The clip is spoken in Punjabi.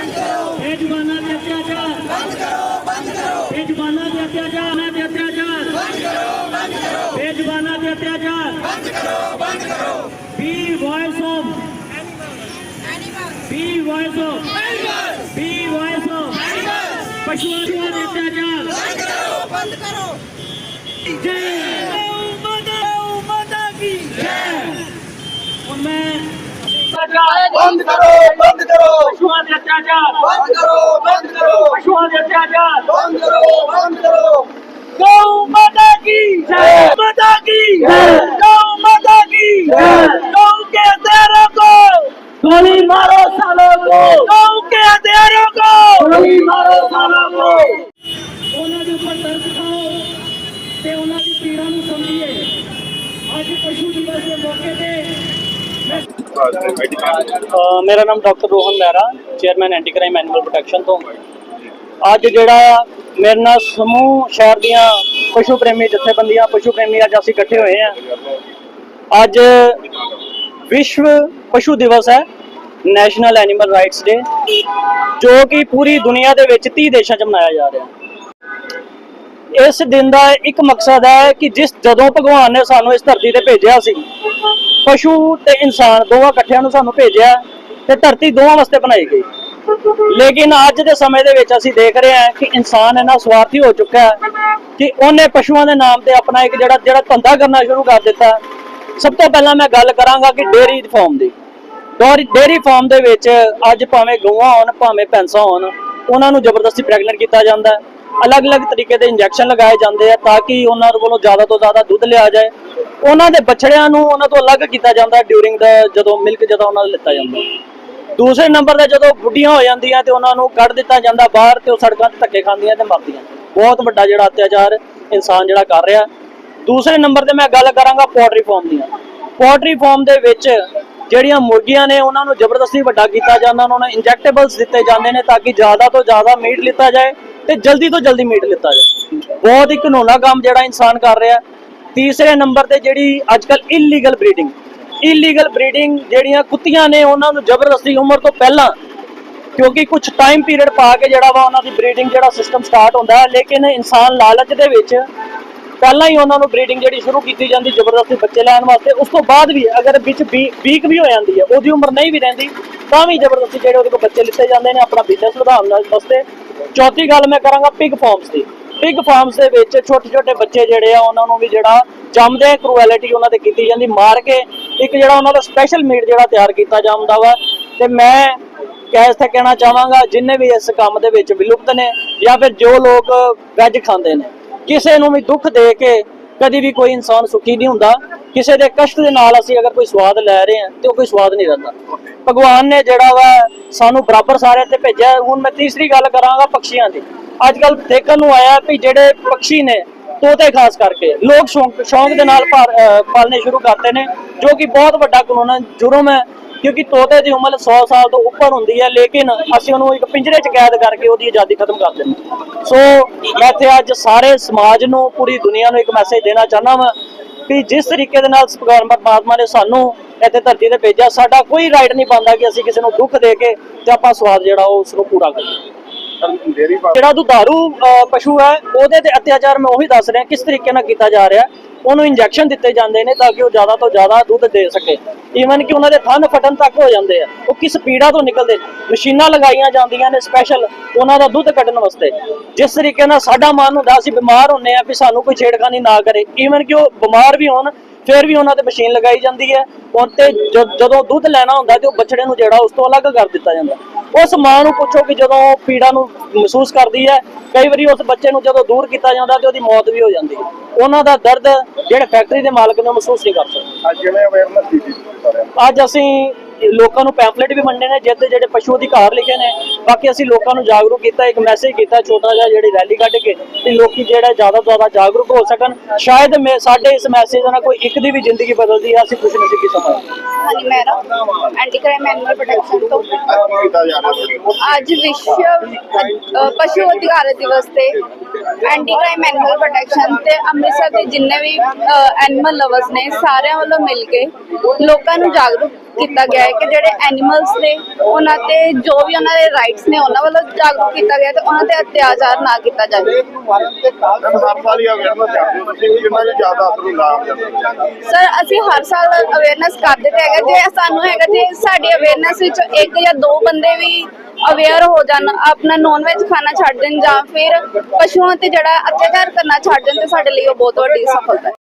ਬੇਜ਼ੁਬਾਨਾਂ ਦੇ ਅਤਿਆਚਾਰ। ਬੰਦ ਕਰੋ ਬੰਦ ਕਰੋ। ਬੇਜ਼ੁਬਾਨਾਂ ਦੇ ਅਤਿਆਚਾਰ ਨਾ ਦੇ ਅਤਿਆਚਾਰ। ਬੰਦ ਕਰੋ ਬੰਦ ਕਰੋ। ਬੇਜ਼ੁਬਾਨਾਂ ਦੇ ਅਤਿਆਚਾਰ। ਬੰਦ ਕਰੋ ਬੰਦ ਕਰੋ। Be voice of be voice of be voice of ਪਸ਼ੂਆਂ ਦੇ ਅਤਿਆਚਾਰ। ਬੰਦ ਕਰੋ ਬੰਦ ਕਰੋ। ਜੈ ਬੰਦ ਕਰੋ ਬੰਦ ਕਰੋ ਪਸ਼ੂਆਂ ਦੇ ਅਤਿਆਚਾਰ ਬੰਦ ਕਰੋ ਬੰਦ ਕਰੋ ਪਸ਼ੂਆਂ ਦੇ ਅਤਿਆਚਾਰ ਬੰਦ ਕਰੋ ਬੰਦ ਕਰੋ ਗौ माता की जय माता की गौ माता की गौ के हथियारों को गोली मारो सालों को गौ के हथियारों को गोली मारो सालों को ਉਹਨਾਂ ਦੇ ਉੱਪਰ ਦਰਦ ਖਾਓ ਤੇ ਉਹਨਾਂ ਦੀ ਪੀੜਾ ਨੂੰ ਸਮਝੀਏ ਅੱਜ ਪਸ਼ੂ ਦਿਵਸ ਦੇ ਮੌਕੇ ਤੇ ਮੈਂ ਅ, ਮੇਰਾ ਨਾਮ doctor Rohan Mehra chairman anti crime animal protection ਤੋਂ। ਅੱਜ ਜਿਹੜਾ ਮੇਰੇ ਨਾਲ ਸਮੂਹ ਸ਼ਹਿਰ ਦੀਆਂ ਪਸ਼ੂ ਪ੍ਰੇਮੀ ਜਥੇਬੰਦੀਆਂ ਪਸ਼ੂ ਪ੍ਰੇਮੀ ਅੱਜ ਅਸੀਂ ਇਕੱਠੇ ਹੋਏ ਆ ਅੱਜ ਵਿਸ਼ਵ ਪਸ਼ੂ ਦਿਵਸ ਹੈ ਨੈਸ਼ਨਲ ਐਨੀਮਲ ਰਾਈਟਸ ਡੇ ਜੋ ਕਿ ਪੂਰੀ ਦੁਨੀਆ ਦੇ ਵਿੱਚ 30 ਦੇਸ਼ਾਂ 'ਚ ਮਨਾਇਆ ਜਾ ਰਿਹਾ ਇਸ ਦਿਨ ਦਾ ਇੱਕ ਮਕਸਦ ਹੈ ਕਿ ਜਿਸ ਜਦੋਂ ਭਗਵਾਨ ਨੇ ਸਾਨੂੰ ਇਸ ਧਰਤੀ ਤੇ ਭੇਜਿਆ ਸੀ ਪਸ਼ੂ ਤੇ ਇਨਸਾਨ ਦੋਵਾਂ ਇਕੱਠਿਆਂ ਨੂੰ ਸਾਨੂੰ ਭੇਜਿਆ ਤੇ ਧਰਤੀ ਦੋਵਾਂ ਵਾਸਤੇ ਬਣਾਈ ਗਈ। ਲੇਕਿਨ ਅੱਜ ਦੇ ਸਮੇਂ ਦੇ ਵਿੱਚ ਅਸੀਂ ਦੇਖ ਰਹੇ ਹਾਂ ਕਿ ਇਨਸਾਨ ਇੰਨਾ ਸਵਾਰਥੀ ਹੋ ਚੁੱਕਾ ਹੈ ਕਿ ਉਹਨੇ ਪਸ਼ੂਆਂ ਦੇ ਨਾਮ ਤੇ ਆਪਣਾ ਇੱਕ ਜਿਹੜਾ ਜਿਹੜਾ ਧੰਦਾ ਕਰਨਾ ਸ਼ੁਰੂ ਕਰ ਦਿੱਤਾ। ਸਭ ਤੋਂ ਪਹਿਲਾਂ ਮੈਂ ਗੱਲ ਕਰਾਂਗਾ ਕਿ ਡੇਅਰੀ ਫਾਰਮ ਦੀ। ਡੇਅਰੀ ਡੇਅਰੀ ਫਾਰਮ ਦੇ ਵਿੱਚ ਅੱਜ ਭਾਵੇਂ ਗਊਆਂ ਹੋਣ, ਭਾਵੇਂ ਭੈਂਸਾਂ ਹੋਣ, ਉਹਨਾਂ ਨੂੰ ਜ਼ਬਰਦਸਤੀ ਪ੍ਰੈਗਨੈਂਟ ਕੀਤਾ ਜਾਂਦਾ। ਹੈ ਅਲੱਗ-ਅਲੱਗ ਤਰੀਕੇ ਦੇ ਇੰਜੈਕਸ਼ਨ ਲਗਾਏ ਜਾਂਦੇ ਆ ਤਾਂ ਕਿ ਉਹਨਾਂ ਕੋਲੋਂ ਜ਼ਿਆਦਾ ਤੋਂ ਜ਼ਿਆਦਾ ਦੁੱਧ ਲਿਆ ਜਾਏ। ਉਹਨਾਂ ਦੇ ਬਛੜਿਆਂ ਨੂੰ ਉਹਨਾਂ ਤੋਂ ਅਲੱਗ ਕੀਤਾ ਜਾਂਦਾ ਡਿਊਰਿੰਗ ਦਾ ਜਦੋਂ ਮਿਲਕ ਜਦੋਂ ਉਹਨਾਂ ਨੂੰ ਲਿੱਤਾ ਜਾਂਦਾ ਦੂਸਰੇ ਨੰਬਰ ਤੇ ਜਦੋਂ ਬੁੱਢੀਆਂ ਹੋ ਜਾਂਦੀਆਂ ਤੇ ਉਹਨਾਂ ਨੂੰ ਕੱਢ ਦਿੱਤਾ ਜਾਂਦਾ ਬਾਹਰ ਤੇ ਉਹ ਸੜਕਾਂ ਤੇ ਧੱਕੇ ਖਾਂਦੀਆਂ ਤੇ ਮਰਦੀਆਂ। ਬਹੁਤ ਵੱਡਾ ਜਿਹੜਾ ਅਤਿਆਚਾਰ ਇਨਸਾਨ ਜਿਹੜਾ ਕਰ ਰਿਹਾ ਦੂਸਰੇ ਨੰਬਰ ਤੇ ਮੈਂ ਗੱਲ ਕਰਾਂਗਾ ਪੋਲਟਰੀ ਫਾਰਮ ਦੀ ਪੋਲਟਰੀ ਫਾਰਮ ਦੇ ਵਿੱਚ ਜਿਹੜੀਆਂ ਮੁਰਗੀਆਂ ਨੇ ਉਹਨਾਂ ਨੂੰ ਜ਼ਬਰਦਸਤੀ ਵੱਡਾ ਕੀਤਾ ਜਾਂਦਾ, ਉਹਨਾਂ ਨੂੰ ਇੰਜੈਕਟੇਬਲਸ ਦਿੱਤੇ ਜਾਂਦੇ ਨੇ ਤਾਂ ਕਿ ਜ਼ਿਆਦਾ ਤੋਂ ਜ਼ਿਆਦਾ ਮੀਟ ਲਿੱਤਾ ਜਾਏ ਤੇ ਜਲਦੀ ਤੋਂ ਜਲਦੀ ਮੀਟ ਲਿੱਤਾ ਜਾਏ। ਬਹੁਤ ਹੀ ਘਿਨੌਣਾ ਕੰਮ ਜਿਹੜਾ ਇਨਸਾਨ ਕਰ ਰਿਹਾ ਤੀਸਰੇ ਨੰਬਰ ਤੇ ਜਿਹੜੀ ਅੱਜਕੱਲ ਇਲੀਗਲ ਬਰੀਡਿੰਗ ਇਲੀਗਲ ਬਰੀਡਿੰਗ ਜਿਹੜੀਆਂ ਕੁੱਤੀਆਂ ਨੇ ਉਹਨਾਂ ਨੂੰ ਜ਼ਬਰਦਸਤੀ ਉਮਰ ਤੋਂ ਪਹਿਲਾਂ, ਕਿਉਂਕਿ ਕੁਝ ਟਾਈਮ ਪੀਰੀਅਡ ਪਾ ਕੇ ਜਿਹੜਾ ਵਾ ਉਹਨਾਂ ਦੀ ਬਰੀਡਿੰਗ ਜਿਹੜਾ ਸਿਸਟਮ ਸਟਾਰਟ ਹੁੰਦਾ ਹੈ, ਲੇਕਿਨ ਇਨਸਾਨ ਲਾਲਚ ਦੇ ਵਿੱਚ ਪਹਿਲਾਂ ਹੀ ਉਹਨਾਂ ਨੂੰ ਬਰੀਡਿੰਗ ਜਿਹੜੀ ਸ਼ੁਰੂ ਕੀਤੀ ਜਾਂਦੀ ਜ਼ਬਰਦਸਤੀ ਬੱਚੇ ਲੈਣ ਵਾਸਤੇ, ਉਸ ਤੋਂ ਬਾਅਦ ਵੀ ਅਗਰ ਵਿੱਚ ਵੀਕ ਵੀ ਹੋ ਜਾਂਦੀ ਹੈ, ਉਹਦੀ ਉਮਰ ਨਹੀਂ ਵੀ ਰਹਿੰਦੀ, ਤਾਂ ਵੀ ਜ਼ਬਰਦਸਤੀ ਜਿਹੜੇ ਉਹਦੇ ਕੋਲ ਬੱਚੇ ਲਿੱਤੇ ਜਾਂਦੇ ਨੇ ਆਪਣਾ ਬਿਜ਼ਨਸ ਵਧਾਉਣ ਵਾਸਤੇ। ਚੌਥੀ ਗੱਲ ਮੈਂ ਕਰਾਂਗਾ ਪਿਗ ਫਾਰਮਸ ਦੀ। ਪਿਗ ਫਾਰਮਸ ਦੇ ਵਿੱਚ ਛੋਟੇ ਛੋਟੇ ਬੱਚੇ ਜਿਹੜੇ ਆ, ਉਹਨਾਂ ਨੂੰ ਵੀ ਜਿਹੜਾ ਜੰਮਦੇ ਕਰੂਐਲਿਟੀ ਉਹਨਾਂ ਤੇ ਕੀਤੀ ਜਾਂਦੀ, ਮਾਰ ਕੇ ਇੱਕ ਜਿਹੜਾ ਉਹਨਾਂ ਦਾ ਸਪੈਸ਼ਲ ਮੀਟ ਜਿਹੜਾ ਤਿਆਰ ਕੀਤਾ ਜਾਂਦਾ ਵਾ। ਤੇ ਮੈਂ ਕਹਿ ਇੱਥੇ ਕਹਿਣਾ ਚਾਹਾਂਗਾ, ਜਿੰਨੇ ਵੀ ਇਸ ਕੰਮ ਦੇ ਵਿੱਚ ਵਿਲੁਪਤ ਨੇ ਜਾਂ ਫਿਰ ਜੋ ਲੋਕ ਵੈਜ ਖਾਂਦੇ ਨੇ, ਕਿਸੇ ਨੂੰ ਵੀ ਦੁੱਖ ਦੇ ਕੇ ਕਦੀ ਵੀ ਕੋਈ ਇਨਸਾਨ ਸੁਖੀ ਨਹੀਂ ਹੁੰਦਾ। ਕਿਸੇ ਦੇ ਕਸ਼ਟ ਦੇ ਨਾਲ ਅਸੀਂ ਅਗਰ ਕੋਈ ਸਵਾਦ ਲੈ ਰਹੇ ਹਾਂ ਤੇ ਉਹ ਕੋਈ ਸਵਾਦ ਨਹੀਂ ਰਹਿੰਦਾ। ਭਗਵਾਨ ਨੇ ਜਿਹੜਾ ਵਾ ਸਾਨੂੰ ਬਰਾਬਰ ਸਾਰਿਆਂ ਤੇ ਭੇਜਿਆ। ਹੁਣ ਮੈਂ ਤੀਸਰੀ ਗੱਲ ਕਰਾਂਗਾ ਪੰਛੀਆਂ ਦੀ। ਅੱਜ ਕੱਲ ਦੇਖਣ ਨੂੰ ਆਇਆ ਵੀ ਜਿਹੜੇ ਪੰਛੀ ਨੇ, ਤੋਤੇ ਖਾਸ ਕਰਕੇ, ਲੋਕ ਸ਼ੌਂਕ ਸ਼ੌਂਕ ਦੇ ਨਾਲ ਪਾਲ- ਪਾਲਣੇ ਸ਼ੁਰੂ ਕਰਤੇ ਨੇ, ਜੋ ਕਿ ਬਹੁਤ ਵੱਡਾ ਕਾਨੂੰਨ ਜੁਰਮ ਹੈ, ਕਿਉਂਕਿ ਤੋਤੇ ਦੀ ਉਮਰ 100 ਸਾਲ ਤੋਂ ਉੱਪਰ ਹੁੰਦੀ ਹੈ, ਲੇਕਿਨ ਅਸੀਂ ਉਹਨੂੰ ਇੱਕ ਪਿੰਜਰੇ 'ਚ ਕੈਦ ਕਰਕੇ ਉਹਦੀ ਆਜ਼ਾਦੀ ਖਤਮ ਕਰ ਦਿੰਦੇ ਸੋ ਮੈਂ ਇੱਥੇ ਅੱਜ ਸਾਰੇ ਸਮਾਜ ਨੂੰ, ਪੂਰੀ ਦੁਨੀਆ ਨੂੰ ਇੱਕ ਮੈਸੇਜ ਦੇਣਾ ਚਾਹੁੰਦਾ ਹਾਂ ਵੀ ਜਿਸ ਤਰੀਕੇ ਦੇ ਨਾਲ ਭਗਵਾਨ ਪਰਮਾਤਮਾ ਨੇ ਸਾਨੂੰ ਇੱਥੇ ਧਰਤੀ ਤੇ ਭੇਜਿਆ, ਸਾਡਾ ਕੋਈ ਰਾਈਟ ਨਹੀਂ ਬਣਦਾ ਕਿ ਅਸੀਂ ਕਿਸੇ ਨੂੰ ਦੁੱਖ ਦੇ ਕੇ ਤੇ ਆਪਾਂ ਸਵਾਦ ਜਿਹੜਾ ਉਹ ਉਸ ਨੂੰ ਪੂਰਾ ਕਰੀਏ। ਜਿਹੜਾ ਦੁਧਾਰੂ ਪਸ਼ੂ ਹੈ, ਉਹਦੇ ਤੇ ਅਤਿਆਚਾਰ ਮੈਂ ਉਹੀ ਦੱਸ ਰਿਹਾ, ਕਿਸ ਤਰੀਕੇ ਨਾਲ ਕੀਤਾ ਜਾ ਰਿਹਾ। ਉਹਨੂੰ ਇੰਜੈਕਸ਼ਨ ਦਿੱਤੇ ਜਾਂਦੇ ਨੇ ਤਾਂ ਕਿ ਉਹ ਜ਼ਿਆਦਾ ਤੋਂ ਜ਼ਿਆਦਾ ਦੁੱਧ ਦੇ ਸਕੇ। ਈਵਨ ਕਿ ਉਹਨਾਂ ਦੇ ਥਣ ਫਟਣ ਤੱਕ ਹੋ ਜਾਂਦੇ ਆ। ਉਹ ਕਿਸ ਪੀੜਾ ਤੋਂ ਨਿਕਲਦੇ? ਮਸ਼ੀਨਾਂ ਲਗਾਈਆਂ ਜਾਂਦੀਆਂ ਨੇ ਸਪੈਸ਼ਲ ਉਹਨਾਂ ਦਾ ਦੁੱਧ ਕੱਢਣ ਵਾਸਤੇ। ਜਿਸ ਤਰੀਕੇ ਨਾਲ ਸਾਡਾ ਮਨ ਹੁੰਦਾ, ਅਸੀਂ ਬਿਮਾਰ ਹੁੰਨੇ ਆ ਵੀ ਸਾਨੂੰ ਕੋਈ ਛੇੜਖਾਨੀ ਨਾ ਕਰੇ। ਈਵਨ ਕਿ ਉਹ ਬਿਮਾਰ ਵੀ ਹੋਣ, ਫਿਰ ਵੀ ਉਹਨਾਂ ਤੇ ਮਸ਼ੀਨ ਲਗਾਈ ਜਾਂਦੀ ਹੈ। ਉਹ ਤੇ ਜਦੋਂ ਦੁੱਧ ਲੈਣਾ ਹੁੰਦਾ ਤੇ ਉਹ ਬਛੜੇ ਨੂੰ ਜਿਹੜਾ, ਉਸ ਤੋਂ ਅਲੱਗ ਕਰ ਦਿੱਤਾ ਜਾਂਦਾ। ਉਸ ਮਾਂ ਨੂੰ ਪੁੱਛੋ ਕਿ ਜਦੋਂ ਪੀੜਾ ਨੂੰ ਮਹਿਸੂਸ ਕਰਦੀ ਹੈ ਕਈ ਵਾਰੀ ਉਸ ਬੱਚੇ ਨੂੰ ਜਦੋਂ ਦੂਰ ਕੀਤਾ ਜਾਂਦਾ ਤੇ ਉਹਦੀ ਮੌਤ ਵੀ ਹੋ ਜਾਂਦੀ ਹੈ। ਉਹਨਾਂ ਦਾ ਦਰਦ ਜਿਹੜੇ ਫੈਕਟਰੀ ਦੇ ਮਾਲਕ ਨੇ ਮਹਿਸੂਸ ਨਹੀਂ ਕਰ ਸਕਦੇ। ਅੱਜ ਜਿਵੇਂ ਅਵੇਅਰਨੈਸ ਦਿੱਤੀ ਅੱਜ ਅਸੀਂ ਲੋਕਾਂ ਨੂੰ ਪੈਂਫਲੇਟ ਵੀ ਵੰਡੇ ਨੇ ਜਿਹਦੇ ਜਿਹੜੇ ਪਸ਼ੂ ਅਧਿਕਾਰ ਲਿਖੇ ਨੇ। ਬਾਕੀ ਅਸੀਂ ਲੋਕਾਂ ਨੂੰ ਜਾਗਰੂਕ ਕੀਤਾ ਇੱਕ ਮੈਸੇਜ ਕੀਤਾ ਛੋਟਾ ਜਿਹਾ ਜਿਹੜੀ ਰੈਲੀ ਕੱਢ ਕੇ ਤੇ ਲੋਕੀ ਜਿਹੜਾ ਜ਼ਿਆਦਾ ਜ਼ਿਆਦਾ ਜਾਗਰੂਕ ਹੋ ਸਕਣ। ਸ਼ਾਇਦ ਮੈਂ ਸਾਡੇ ਇਸ ਮੈਸੇਜ ਨਾਲ ਕੋਈ ਇੱਕ ਦੀ ਵੀ ਜ਼ਿੰਦਗੀ ਬਦਲਦੀ ਹੈ ਅਸੀਂ ਕੁਝ ਨਹੀਂ ਕੀ ਸਮਾਂ। ਹਾਂਜੀ ਮੈਰਾ ਐਂਟੀ ਕ੍ਰਾਈਮ ਐਨੀਮਲ ਪ੍ਰੋਟੈਕਸ਼ਨ ਤੋਂ ਅੱਜ ਵਿਸ਼ਵ ਅ, ਪਸ਼ੂ ਅਧਿਕਾਰ ਦਿਵਸ ਤੇ ਐਂਟੀ ਕ੍ਰਾਈਮ ਐਨੀਮਲ ਪ੍ਰੋਟੈਕਸ਼ਨ ਤੇ ਅੰਮ੍ਰਿਤਸਰ ਦੇ ਜਿੰਨੇ ਵੀ ਐਨੀਮਲ ਲਵਰਸ ਨੇ ਸਾਰਿਆਂ ਵੱਲੋਂ ਮਿਲ ਕੇ ਲੋਕਾਂ ਨੂੰ ਜਾਗਰੂਕ ਕੀਤਾ ਗਿਆ ਹੈ ਕਿ ਜਿਹੜੇ ਐਨੀਮਲਸ ਨੇ ਉਹਨਾਂ ਤੇ ਜੋ ਵੀ ਉਹਨਾਂ ਦੇ ਰਾਈਟਸ ਨੇ ਉਹਨਾਂ ਵੱਲੋਂ ਜਾਗਰੂਕ ਕੀਤਾ ਗਿਆ ਤੇ ਉਹਨਾਂ ਤੇ ਅਤਿਆਚਾਰ ਨਾ ਕੀਤਾ ਜਾਵੇ? ਸਰ ਅਸੀਂ ਹਰ ਸਾਲ ਅਵੇਅਰਨੈਸ ਕਰਦੇ ਤੇ ਹੈਗਾ ਜੇ ਸਾਨੂੰ ਹੈਗਾ ਜੇ ਸਾਡੀ ਅਵੇਅਰਨੈਸ ਵਿੱਚ ਇੱਕ ਜਾਂ ਦੋ ਬੰਦੇ ਵੀ ਅਵੇਅਰ ਹੋ ਜਾਣ ਆਪਣਾ ਨੌਨ ਵੈਜ ਖਾਣਾ ਛੱਡ ਦੇਣ ਜਾਂ ਫਿਰ ਪਸ਼ੂਆਂ ਤੇ ਜਿਹੜਾ ਅਤਿਆਚਾਰ ਕਰਨਾ ਛੱਡ ਦੇਣ ਤੇ ਸਾਡੇ ਲਈ ਉਹ ਬਹੁਤ ਵੱਡੀ ਸਫਲਤਾ ਹੈ